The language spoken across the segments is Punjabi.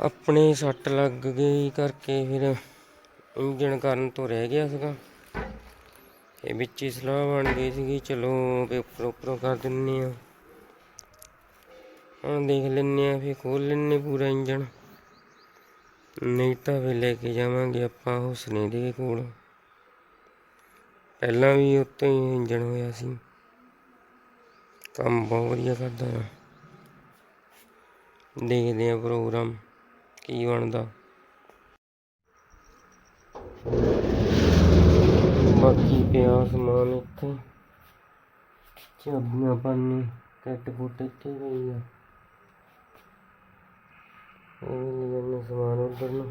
ਆਪਣੇ ਸੱਟ ਲੱਗ ਗਈ ਕਰਕੇ ਫਿਰ ਇੰਜਣ ਕਰਨ ਤੋਂ ਰਹਿ ਗਿਆ ਸੀਗਾ। ਇਹ ਵਿੱਚ ਹੀ ਸਲਾਹ ਬਣ ਗਈ ਸੀਗੀ, ਚਲੋ ਪੇਪਰ ਉੱਪਰੋਂ ਕਰ ਦਿੰਨੇ ਆ ਹੁਣ ਦੇਖ ਲੈਨੇ ਆ ਫਿਰ ਖੋਲ ਲੈਨੇ ਪੂਰਾ ਇੰਜਣ। ਨਹੀਂ ਤਾਂ ਫਿਰ ਲੈ ਕੇ ਜਾਵਾਂਗੇ ਆਪਾਂ ਹੁਸਨੇ ਦੇ ਕੋਲ। ਪਹਿਲਾਂ ਵੀ ਉੱਤੇ ਹੀ ਇੰਜਣ ਹੋਇਆ ਸੀ। ਕੰਮ ਬਹੁਤ ਵਧੀਆ ਕਰਦਾ। ਆ ਦੇਖਦੇ ਆ ਪ੍ਰੋਗਰਾਮ। ਕੀ ਬਣਦਾ? ਬਾਕੀ ਪਿਆ ਸਮਾਨ ਇੱਥੇ। ਚਾਬੀਆਂ ਪਾਣੀ ਕੱਟ ਕੁੱਟ ਇੱਥੇ ਪਈ ਆ ਉਹ ਲੈ ਸਮਾਨ ਉਧਰ ਨੂੰ।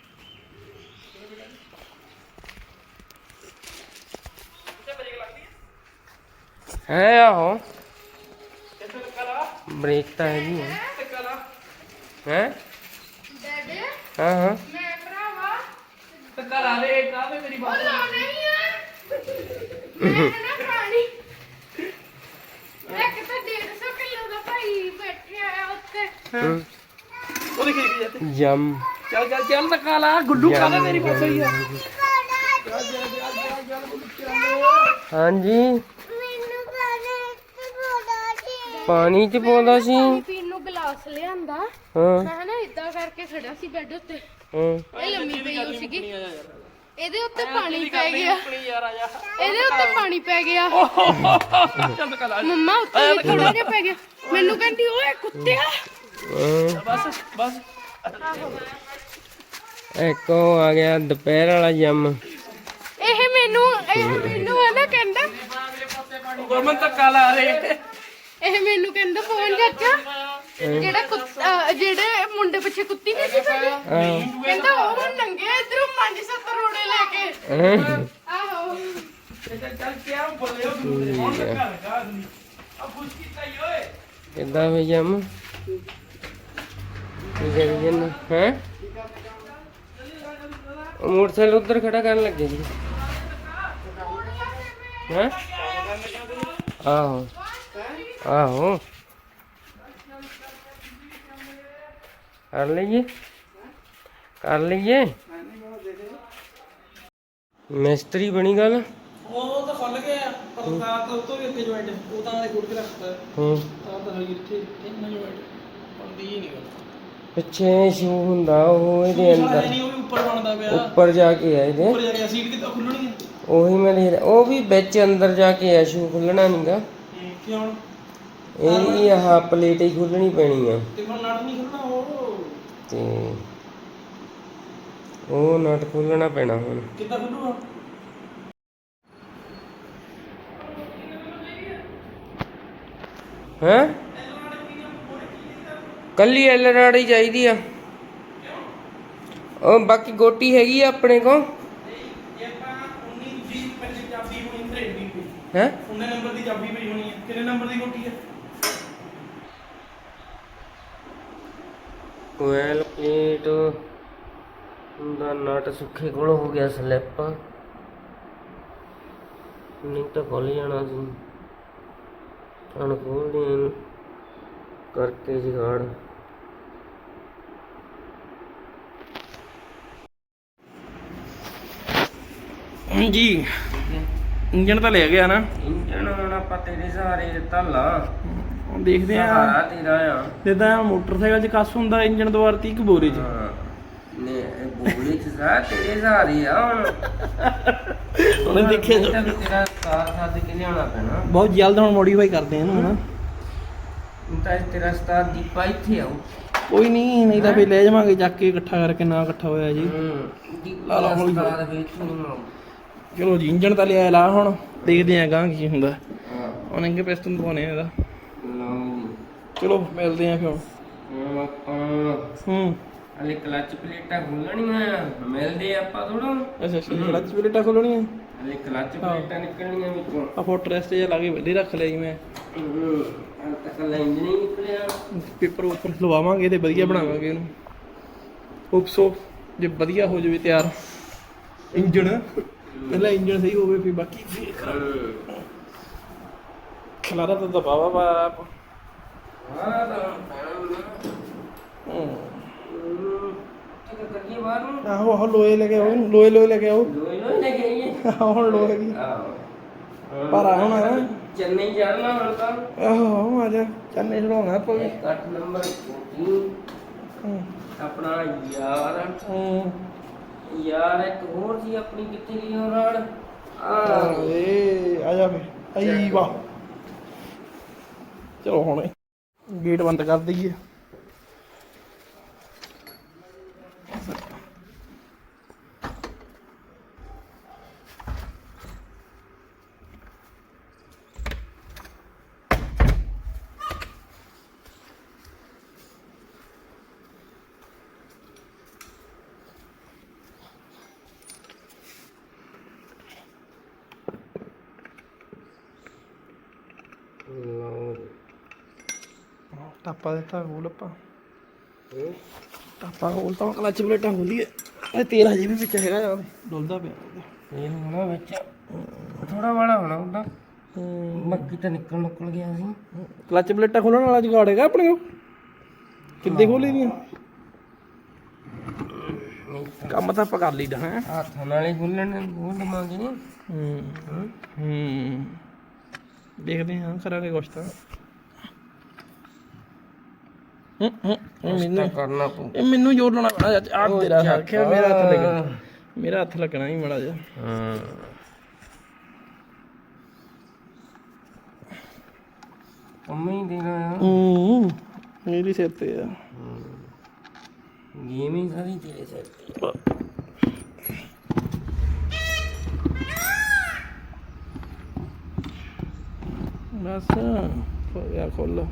ਹੈ ਆਹੋ। ਬ੍ਰੇਕ ਤਾਂ ਹੈ ਹੈ? ਡੈਡੀ ਹਾਂ ਹਾਂ। ਮੈਂ ਭਰਾਵਾ ਤੱਕਾ ਲਾ ਲੈ ਕਾਹਦੇ ਮੇਰੀ ਉਹ ਬਾਤ ਲਾਉਣਾ ਹੀ। ਆ ਮੈਂ ਨਾ ਪਾਣੀ ਇੱਕ ਤਾਂ 150 ਕਿਲੋ ਦਾ ਭਾਈ ਬੈਠਿਆ ਆ ਉੱਤੇ ਹਮ, ਉਹ ਦੇਖੀ ਦੇਖੀ ਜਾਂਦੇ। ਯਮ। ਚੱਲ ਚੱਲ ਚੱਲ ਤੱਕਾ ਲਾ। ਗੁੱਡੂ ਕਾਹਦੇ ਮੇਰੀ ਬਾਤ ਹੋਈ ਆ। ਹਾਂਜੀ। ਪਾਣੀ ਚ ਪਾਉਂਦਾ ਸੀ। ਪਾਣੀ ਪੀਣ ਨੂੰ ਗਲਾਸ ਲਿਆਂਦਾ। ਹਾਂ। ਮੈਂ ਨਾ ਇਦਾਂ ਕਰਕੇ ਖੜਾ ਸੀ ਬੈੱਡ ਉੱਤੇ। ਹਾਂ। ਇਹ ਲੰਮੀ ਪਈ ਹੋ ਸੀਗੀ। ਇਹਦੇ ਉੱਤੇ ਪਾਣੀ ਪੈ ਗਿਆ। ਇਹਦੇ ਉੱਤੇ ਪਾਣੀ ਪੈ ਗਿਆ। ਮੰਮਾ ਉੱਤੇ ਵੀ ਥੋੜਾ ਜਿਹਾ ਪੈ ਗਿਆ। ਮੈਨੂੰ ਕਹਿੰਦੀ ਓਏ ਕੁੱਤਿਆ। ਬਸ ਬਸ। ਇੱਕ ਆ ਗਿਆ ਦੁਪਹਿਰ ਵਾਲਾ ਯਮ ਇਹ ਮੈਨੂੰ ਇਹ ਮੈਨੂੰ ਹੈ ਨਾ ਕਹਿੰਦਾ। ਗੁਰਮਨ ਤੱਕਾ ਲਾ ਰੇ ਇਹ ਮੈਨੂੰ ਕਹਿੰਦਾ ਫੋਨ ਚਾਚਾ ਜਿਹੜਾ ਕੁੱਤਾ ਜਿਹੜੇ ਮੁੰਡੇ ਪਿੱਛੇ ਕੁੱਤੀ ਨਹੀਂ ਸੀ ਪਈ ਕਹਿੰਦਾ ਉਹ ਹੁਣ ਨੰਗੇ ਇਧਰੋਂ ਪੰਜ ਸੱਤ ਰੋੜੇ ਲੈ ਕੇ। ਆਹੋ। ਕਿੱਦਾਂ ਵੇ ਯਮ ਕੀ ਕਰੀ ਜਨ ਹੈ? ਉਹ ਮੋਟਰਸਾਈਕਲ ਉੱਧਰ ਖੜਾ ਕਰਨ ਲੱਗੇ ਸੀ। ਹੈ? ਆਹੋ। ਆਹੋ। ਕਰ ਲਈਏ। ਕਰ ਲਈਏ। ਮਿਸਤਰੀ ਬਣੀ ਗੱਲ। ਉਹ ਤਾਂ ਖੁੱਲ ਗਿਆ ਪਰ ਤਾਂ ਤਾਂ ਉਤੋਂ ਵੀ ਉੱਤੇ ਜੁਆਇੰਟ ਉਹ ਤਾਂ ਗੁੱਡ ਕੇ ਰੱਖਦਾ ਹੂੰ। ਤਾਂ ਤਾਂ ਹਲੀ ਇੱਥੇ ਇੰਨਾ ਜੁਆਇੰਟ ਹੁੰਦੀ ਹੀ ਨਹੀਂ ਪਿੱਛੇ ਸ਼ੂ ਹੁੰਦਾ ਉਹ ਇਹਦੇ ਅੰਦਰ। ਨਹੀਂ ਉਹ ਵੀ ਉੱਪਰ ਬਣਦਾ ਪਿਆ। ਉੱਪਰ ਜਾ ਕੇ ਆ ਇਹਦੇ। ਉੱਪਰ ਜਾ ਕੇ ਸੀਟ ਕਿਤੇ ਖੁੱਲਣੀ ਹੈ ਉਹੀ ਮੈਂ ਦੇਖ ਉਹ ਵੀ ਵਿੱਚ ਅੰਦਰ ਜਾ ਕੇ ਆ ਸ਼ੂ ਖੁੱਲਣਾ ਨਹੀਂਗਾ ਕਿਉਂ? ਇਹ ਆਹ ਪਲੇਟ ਹੀ ਖੁੱਲਣੀ ਪੈਣੀ ਆ। ਤੇ ਹੁਣ ਨਟ ਨਹੀਂ ਖੁੱਲਣਾ ਉਹ ਤੇ ਉਹ ਨਟ ਖੋਲਣਾ ਪੈਣਾ ਹੁਣ। ਕਿੱਦਾਂ ਖੁੱਲੂਗਾ ਹੈ? ਕੱਲੀ ਐਲ ਰਾਡ ਹੀ ਚਾਹੀਦੀ ਆ। ਉਹ ਬਾਕੀ ਗੋਟੀ ਹੈਗੀ ਆ ਆਪਣੇ ਕੋਲ? ਜੇ ਆਪਾਂ 19 20 25 ਚਾਬੀ ਹੋਣੀ ਖਰੀਦਣੀ ਪਈ ਹੈ? ਉਹਨੇ ਨੰਬਰ ਦੀ ਚਾਬੀ ਪਈ ਹੋਣੀ ਹੈ ਕਿੰਨੇ ਨੰਬਰ ਦੀ ਕੋਟੀ ਹੈ ਕੋਇਲ ਪਲੇਟ ਦਾ ਨਟ ਸੁੱਖੇ ਕੋਲ ਹੋ ਗਿਆ ਸਲਿੱਪ। ਨਹੀਂ ਤਾਂ ਖੁੱਲ ਜਾਣਾ ਸੀ। ਹੁਣ ਇਹਨੂੰ ਕਰਕੇ ਜਗਾੜ। ਜੀ ਇੰਜਨ ਤਾਂ ਲੈ ਗਿਆ ਨਾ। ਇੰਜਣ ਹੁਣ ਆਪਾਂ ਤੇਰੇ ਸਹਾਰੇ ਧੱਲਾ ਦੇਖਦੇ ਆ। ਤੇਰਾ ਆ। ਜਿੱਦਾਂ ਮੋਟਰਸਾਈਕਲ 'ਚ ਕੱਸ ਹੁੰਦਾ ਇੰਜਨ ਦੁਆਰ ਤੀ ਕਿ ਬੋਰੇ 'ਚ। ਹਾਂ। ਨੇ ਇਹ ਬੋਲੇ ਚ ਸਾ ਤੇਰੇ ਸਹਾਰੇ ਆ ਹੁਣ। ਉਹਨੇ ਦੇਖਿਆ ਨਹੀਂ ਤਾਂ ਫਿਰ ਤੇਰਾ ਕਾਰ ਸਾਥ ਕੇ ਲਿਆਉਣਾ ਪੈਣਾ। ਬਹੁਤ ਜਲਦ ਹੁਣ ਮੋਡੀਫਾਈ ਕਰਦੇ ਆ ਇਹਨੂੰ ਹਨਾ। ਹੁਣ ਤਾਂ ਤੇਰਾ ਸਤਾਰ ਦੀਪਾ ਇੱਥੇ ਆਉ ਕੋਈ ਨਹੀਂ ਨਹੀਂ ਤਾਂ ਫੇ ਲੈ ਜਾਵਾਂਗੇ ਚੱਕ ਕੇ ਇਕੱਠਾ ਕਰਕੇ ਨਾ ਇਕੱਠਾ ਹੋਇਆ ਜੀ। ਲਾ ਲਾ ਹੌਲੀ ਚਲੋ ਜੀ ਇੰਜਣ ਤਾਂ ਲਿਆ ਲਾ ਹੁਣ ਦੇਖਦੇ ਆਂ ਗਾਂ ਕੀ ਹੁੰਦਾ। ਹਾਂ। ਹੁਣ ਇੰਗੇ ਪਿਸਟਨ ਦਵਾਉਣੇ ਆ ਇਹਦਾ। ਲਓ ਜੀ ਚਲੋ ਮਿਲਦੇ ਆਂ ਫਿਰ। ਹੁਣ ਹੁਣ ਆਪਾਂ ਹੂੰ। ਹਲੇ ਕਲਚ ਪਲੇਟਾਂ ਖੋਲਣੀਆਂ ਆ। ਮਿਲਦੇ ਆਪਾਂ ਥੋੜਾ ਅੱਛਾ ਅੱਛਾ ਕਲਚ ਪਲੇਟਾਂ ਖੋਲਣੀ ਆ ਹਲੇ ਕਲਚ ਪਲੇਟਾਂ ਨਿਕਲਣੀਆਂ ਵਿੱਚੋਂ। ਆ ਫੋਟ ਰੈਸਟ ਜਿਹਾ ਲਾ ਕੇ ਵੱਡੀ ਰੱਖ ਜੀ ਮੈਂ। ਹੂੰ ਤੱਕ ਲੈਂਜ ਨਹੀਂ ਨਿਕਲਿਆ। ਪੇਪਰ ਉੱਪਰ ਲਵਾਵਾਂਗੇ ਤੇ ਵਧੀਆ ਬਣਾਵਾਂਗੇ ਇਹਨੂੰ। ਹੋਪਸੋ ਜੇ ਵਧੀਆ ਹੋ ਜਾਵੇ ਤਿਆਰ। ਇੰਜਣ। ਪਹਿਲਾਂ ਇੰਜਣ ਸਹੀ ਹੋਵੇ ਫਿਰ ਬਾਕੀ ਫੇਰ ਕਰਾਂਗੇ ਖਲਾਰਾ ਤਾਂ ਦਬਾਵਾ ਬਾਪ ਆਹੋ ਆਹੋ ਲੋਏ ਲੈ ਕੇ ਆਓ ਲੋਏ ਲੋਏ ਲੈ ਕੇ ਆਓ। ਲੋਈ ਲੋਈ ਲੈ ਕੇ ਆਈਏ। ਆਹੋ ਹੁਣ ਲੋਏ ਵੀ ਪਰ ਆ ਹੁਣ ਆਹ ਚੰਨਈ ਚੜਨਾ ਹੁਣ ਤਾਂ। ਆਹੋ ਆ ਜਾ ਚੰਨੇ ਚੜਾਉਣਾ ਆਪਾਂ ਵੀ। ਇੱਕ ਅੱਠ ਨੰਬਰ ਕੋਟੀ ਹੂੰ। ਆਪਣਾ ਯਾਰ। ਯਾਰ ਇੱਕ ਹੋਰ ਸੀ ਆਪਣੀ ਕਿੱਥੇ ਗਈ ਉਹ ਰਾੜ ਆ। ਏ ਆ ਜਾ ਫੇ ਆਈ ਵਾਹ। ਚਲੋ ਹੁਣ। ਗੇਟ ਬੰਦ ਕਰ ਦਈਏ ਲਓ ਜੀ। ਟਾਪਾ ਦਿੱਤਾ ਖੋਲ ਆਪਾਂ। ਟਾਪਾ ਖੋਲ ਤਾਂ ਕਲਚ ਪਲੇਟਾਂ ਖੋਲੀਏ। ਇਹ ਤੇਲ ਹਜੇ ਵੀ ਵਿੱਚ ਹੈਗਾ ਯਾਰ ਡੁੱਲਦਾ ਪਿਆ। ਇਹ ਹੋਣਾ ਵਿੱਚ ਥੋੜਾ ਵਾਲਾ ਹੋਣਾ ਉਹਦਾ ਮੱਕੀ ਤਾਂ ਨਿਕਲ ਨਿਕਲ ਗਿਆ ਸੀ। ਕਲਚ ਪਲੇਟਾਂ ਖੋਲਣ ਵਾਲਾ ਜੁਗਾੜ ਹੈਗਾ ਆਪਣੇ ਕੋਲ ਕਿੱਦੇ ਖੋਲੀ ਦੀਆਂ? ਕੰਮ ਤਾਂ ਆਪਾਂ ਕਰ ਲਈਦਾ ਹੈ। ਹੱਥ ਨਾਲ ਹੀ ਖੁੱਲਣ ਉਹ ਲਵਾਂਗੇ ਹੂੰ। ਹੂੰ। ਦੇਖਦੇ ਹਾਂ ਕਰਾਂਗੇ ਕੁਛ ਤਾਂ। ਮੈਨੂੰ ਕਰਨਾ ਪਊ ਇਹ ਮੈਨੂੰ ਜੋਰ ਲਾਉਣਾ ਪੈਣਾ ਚਾਚਾ ਆਹ ਤੇਰਾ। ਹੱਥ ਮੇਰਾ ਹੱਥ ਲੱਗਣਾ ਮੇਰਾ ਹੱਥ ਲੱਗਣਾ ਹੀ ਮੜਾ ਜਾ ਹਾਂ। ਹੀ ਦੇਣਾ ਆ। ਹੂੰ ਮੇਰੀ ਸਿਰ ਤੇ ਆ। ਗੇਮਿੰਗ ਸਾਰੀ ਤੇਰੇ ਸਿਰ ਤੇ ਬਸ ਹੋ ਗਿਆ ਖੋਲ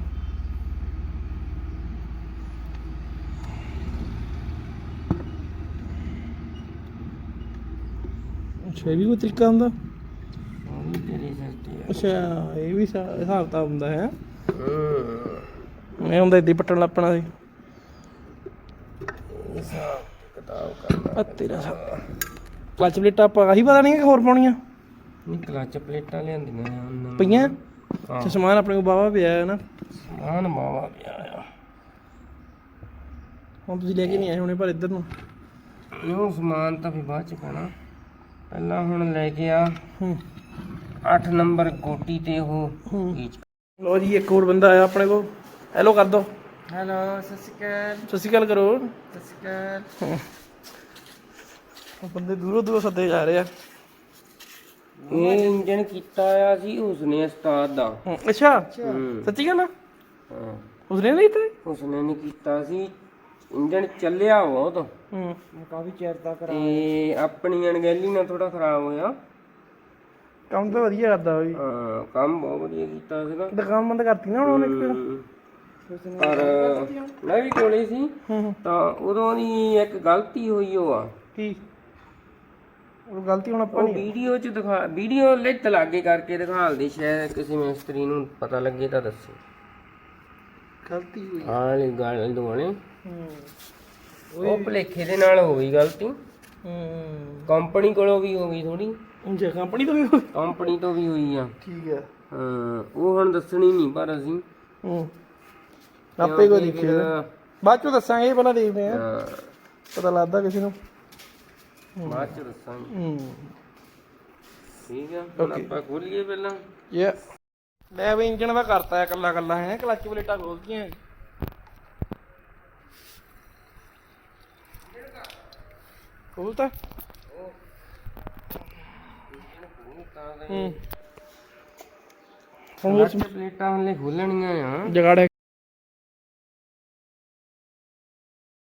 ਅੱਛਾ ਇਹ ਵੀ ਕੋਈ ਤਰੀਕਾ ਹੁੰਦਾ? ਸਾਰੀ ਤੇਰੇ ਸਿਰ ਤੇ ਆ। ਅੱਛਾ ਇਹ ਵੀ ਸਾ- ਹਿਸਾਬ ਤਾਂ ਹੁੰਦਾ ਹੈ। ਮੈਂ ਹੁੰਦਾ ਇੱਦੀ ਪੱਟਣ ਲੱਪਣਾ ਸੀ। ਹਿਸਾਬ ਕਿਤਾਬ ਕਰਨਾ ਆ ਤੇਰਾ ਸਾ ਕਲਚ ਪਲੇਟਾਂ ਆਪਾਂ ਆਹੀ ਪਤਾ ਨਹੀਂ ਕਿ ਹੋਰ ਪਾਉਣੀਆਂ? ਨਹੀਂ ਕਲਚ ਪਲੇਟਾਂ ਲਿਆਂਦੀਆਂ ਆ ਉਹਨਾਂ ਪਈਆਂ? ਹਾਂ। ਤੇ ਸਮਾਨ ਆਪਣੇ ਕੋਲ ਬਾਵਾ ਪਿਆ ਹੈ ਨਾ? ਸਮਾਨ ਮਾਵਾ ਪਿਆ ਆ। ਹੁਣ ਤੁਸੀਂ ਲੈ ਕੇ ਨਹੀਂ ਆਏ ਹੋਣੇ ਪਰ ਇੱਧਰ ਨੂੰ। ਉਹ ਸਮਾਨ ਤਾਂ ਵੀ ਬਾਅਦ ਚ ਪੈਣਾ ਪਹਿਲਾਂ ਹੁਣ ਲੈ ਕੇ ਆ। ਹੂੰ। 8 ਨੰਬਰ ਕੋਟੀ ਤੇ ਉਹ ਲੋ ਜੀ ਇੱਕ ਹੋਰ ਬੰਦਾ ਆਇਆ ਆਪਣੇ ਕੋਲ। ਹੈਲੋ ਕਰ ਦੋ। ਹੈਲੋ ਸਤਿ ਸ਼੍ਰੀ ਅਕਾਲ। ਸਤਿ ਸ਼੍ਰੀ ਅਕਾਲ ਕਰੋ। ਸਤਿ ਸ਼੍ਰੀ ਅਕਾਲ। ਉਹ ਬੰਦੇ ਦੂਰੋਂ ਦੂਰੋਂ ਸੱਦੇ ਜਾ ਰਹੇ ਆ। ਇਹ ਇੰਜਨ ਕੀਤਾ ਆ ਸੀ ਉਸਨੇ ਉਸਤਾਦ ਦਾ। ਅੱਛਾ। ਸੱਚੀ ਗੱਲ ਆ? ਹਾਂ। ਉਸਨੇ ਨਹੀਂ ਤੇ? ਉਸਨੇ ਨਹੀਂ ਕੀਤਾ ਸੀ। ਇੰਜਨ ਚੱਲਿਆ ਬਹੁਤ। ਹੂੰ। ਕਾਫੀ ਚਿਰ ਤੱਕ ਤੇ ਆਪਣੀ ਅਣਗਹਿਲੀ ਨਾਲ ਥੋੜਾ ਖਰਾਬ ਹੋਇਆ। ਕੰਮ ਤਾਂ ਵਧੀਆ ਕਰਦਾ ਉਹ ਵੀ। ਹਾਂ ਕੰਮ ਬਹੁਤ ਵਧੀਆ ਕੀਤਾ ਸੀਗਾ। ਦੁਕਾਨ ਬੰਦ ਕਰਤੀ ਨਾ ਹੁਣ ਉਹਨੇ ਹਮ, ਪਰ ਮੈਂ ਵੀ ਕੋਲੇ ਸੀ। ਹੂੰ ਹੂੰ। ਤਾਂ ਉਦੋਂ ਦੀ ਇੱਕ ਗਲਤੀ ਹੋਈ ਉਹ ਆ। ਕੀ? ਉਹ ਗਲਤੀ ਹੁਣ ਆਪਾਂ ਉਹ ਨਹੀਂ ਵੀਡੀਓ ਚ ਦਿਖਾ ਵੀਡੀਓ ਲਿੱਟ ਲਾਗੇ ਕਰਕੇ ਦਿਖਾਲਦੇ ਸ਼ਾਇਦ ਕਿਸੇ ਮਿਸਤਰੀ ਨੂੰ ਪਤਾ ਲੱਗੇ ਤਾਂ ਦੱਸੇ। ਗਲਤੀ ਹੋਈ। ਆਲੇ ਗੱਲ ਦੁਆਣੇ ਹੂੰ ਉਹ ਭਲੇਖੇ ਦੇ ਨਾਲ ਹੋ ਗਈ ਗਲਤੀ। ਹੂੰ। ਕੰਪਨੀ ਕੋਲੋਂ ਵੀ ਹੋ ਗਈ ਥੋੜੀ ਜੇ ਕੰਪਨੀ ਤੋਂ ਵੀ ਹੋਈ ਕੰਪਨੀ ਤੋਂ ਵੀ ਹੋਈ ਆ। ਠੀਕ ਹੈ ਹਾਂ ਉਹ ਹੁਣ ਦੱਸਣੀ ਨਹੀਂ ਪਰ ਅਸੀਂ। ਹੂੰ। ਆਪੇ ਕੋ ਫਿਰ, ਬਾਅਦ ਚੋਂ ਦੱਸਾਂਗੇ ਪਹਿਲਾਂ ਦੇਖਦੇ ਆ। ਹਾਂ, ਪਤਾ ਲੱਗਦਾ ਕਿਸੇ ਨੂੰ। ਬਾਅਦ ਚ ਦੱਸਾਂਗੇ। ਹੂੰ। ਠੀਕ ਆ ਹੁਣ. ਆਪਾਂ ਖੋਲੀਏ ਪਹਿਲਾਂ। ਯਾ ਲੈ ਵੀ ਇੰਜਣ ਦਾ ਕਰਤਾ ਹੈ ਕੱਲਾ ਕੱਲਾ ਹੈ। ਕਲੱਚ ਪਲੇਟਾਂ ਖੋਲਤੀਆਂ। ਖੋਲਤਾ ਹੂੰ। ਹੁਣ ਪਲੇਟਾਂ ਹਲੇ ਖੋਲਣੀਆਂ ਆ ਜਗਾੜ